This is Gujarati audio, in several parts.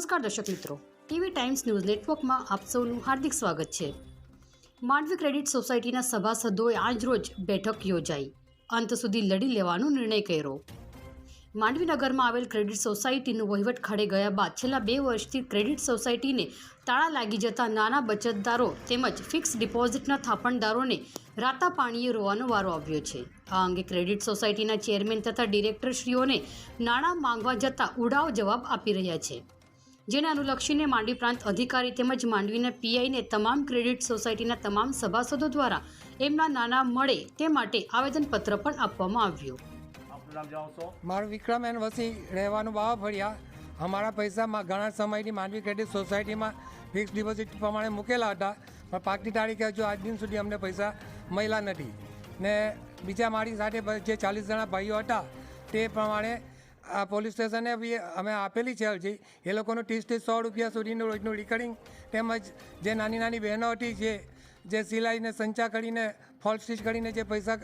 દર્શક મિત્રો. ટીવી ટાઈમ્સ ન્યૂઝ નેટવર્કમાં આપ સૌનું હાર્દિક સ્વાગત છે. માંડવી ક્રેડિટ સોસાયટીના સભાસદોએ આજરોજ બેઠક યોજાઈ. અંત સુધી લડી લેવાનો નિર્ણય કર્યો. માંડવી નગરમાં આવેલ ક્રેડિટ સોસાયટીનું વહીવટ ખડે ગયા બાદ છેલ્લા બે વર્ષથી ક્રેડિટ સોસાયટીને તાળા લાગી જતા નાના બચતદારો તેમજ ફિક્સ ડિપોઝિટના થાપણદારોને રાતા પાણીએ રોવાનો વારો આવ્યો છે. આ અંગે ક્રેડિટ સોસાયટીના ચેરમેન તથા ડિરેક્ટરશ્રીઓને નાણાં માંગવા જતાં ઉડાવ જવાબ આપી રહ્યા છે. જેને અનુલક્ષીને માંડવી પ્રાંત અધિકારી તેમજ માંડવીના પીઆઈને તમામ ક્રેડિટ સોસાયટીના તમામ સભાસદો દ્વારા એમના નાણાં મળે તે માટે આવેદનપત્ર પણ આપવામાં આવ્યું. આપનું નામ મારું વિક્રમ એન વસી રહેવાનું બાવા ફળિયા અમારા પૈસા ઘણા સમયથી માંડવી ક્રેડિટ સોસાયટીમાં ફિક્સ ડિપોઝિટ પ્રમાણે મૂકેલા હતા. પણ પાકની તારીખે હજુ આજ દિન સુધી અમને પૈસા મળ્યા નથી. ને બીજા મારી સાથે જે ચાલીસ જણા ભાઈઓ હતા તે પ્રમાણે આ પોલીસ સ્ટેશને બી અમે આપેલી છે અરજી. એ લોકોનું ત્રીસથી સો રૂપિયા સુધીનું રોજનું રિકરિંગ તેમજ જે નાની નાની બહેનો હતી જે જે સિલાઈને સંચા કરીને ફોલ સ્ટીચ કરીને જે પૈસા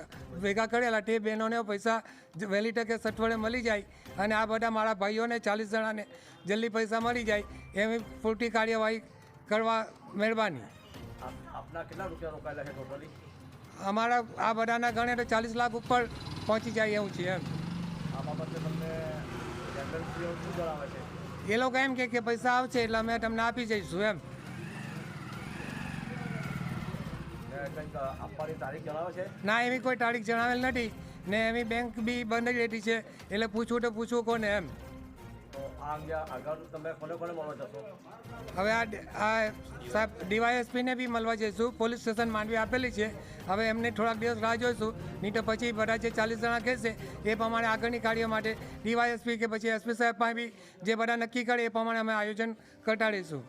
ભેગા કરેલા તે બહેનોને પૈસા વહેલી તકે સઠવડે મળી જાય અને આ બધા મારા ભાઈઓને ચાલીસ જણાને જલ્દી પૈસા મળી જાય એવી પૂરતી કાર્યવાહી કરવા મહેરબાની. આપના કેટલા રૂપિયા રોકાયેલા છે ટોટલી અમારા આ બધાના ગણે તો ચાલીસ લાખ ઉપર પહોંચી જાય એવું છે એમ. આ બાબતે તમને એજન્સીઓ શું જણાવે છે? એ લોકો એમ કે પૈસા આવશે એટલે અમે તમને આપી જઈશું એમ. ને એવી કોઈ તારીખ જણાવેલ નથી. ને એવી બેંક બી બંધ જ રહેતી છે. એટલે પૂછવું તો પૂછવું કોને એમ. હવે આ સાહેબ, ડીવાયએસપીને બી મળવા જઈશું. પોલીસ સ્ટેશન માંડવી આપેલી છે. હવે એમને થોડાક દિવસ રાહ જોઈશું. નહીં તો પછી બધા જે ચાલીસ જણા કહેશે એ પ્રમાણે આગળની કાર્ય માટે ડીવાયએસપી કે પછી એસપી સાહેબ પાસે બી જે બધા નક્કી કરે, એ પ્રમાણે અમે આયોજન રહીશું